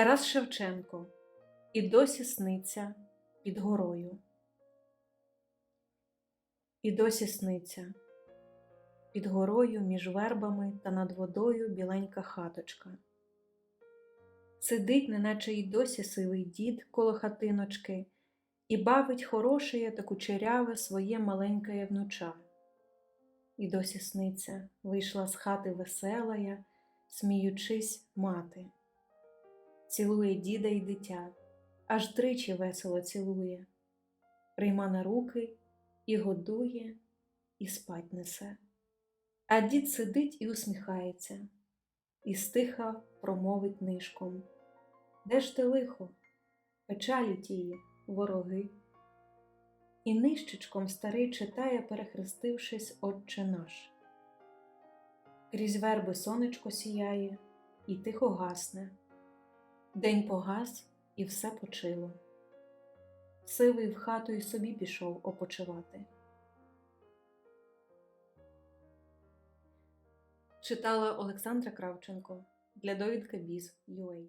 Тарас Шевченко І досі сниться під горою. І досі сниться під горою між вербами та над водою біленька хаточка. Сидить, неначе й досі сивий дід коло хатиночки, і бавить хорошеє та кучеряве своє маленьке внуча. І досі сниться, вийшла з хати веселая, сміючись мати. Цілує діда й дитя, аж тричі весело цілує, прийма на руки і годує, і спать несе. А дід сидить і усміхається, і стиха промовить нишком. Де ж ти лихо, печалі тії, вороги? І нищечком старий читає, перехрестившись, Отче наш. Крізь верби сонечко сіяє і тихо гасне. День погас і все почило. Сивий в хату й собі пішов опочивати. Читала Олександра Кравченко для довідки Біз.UA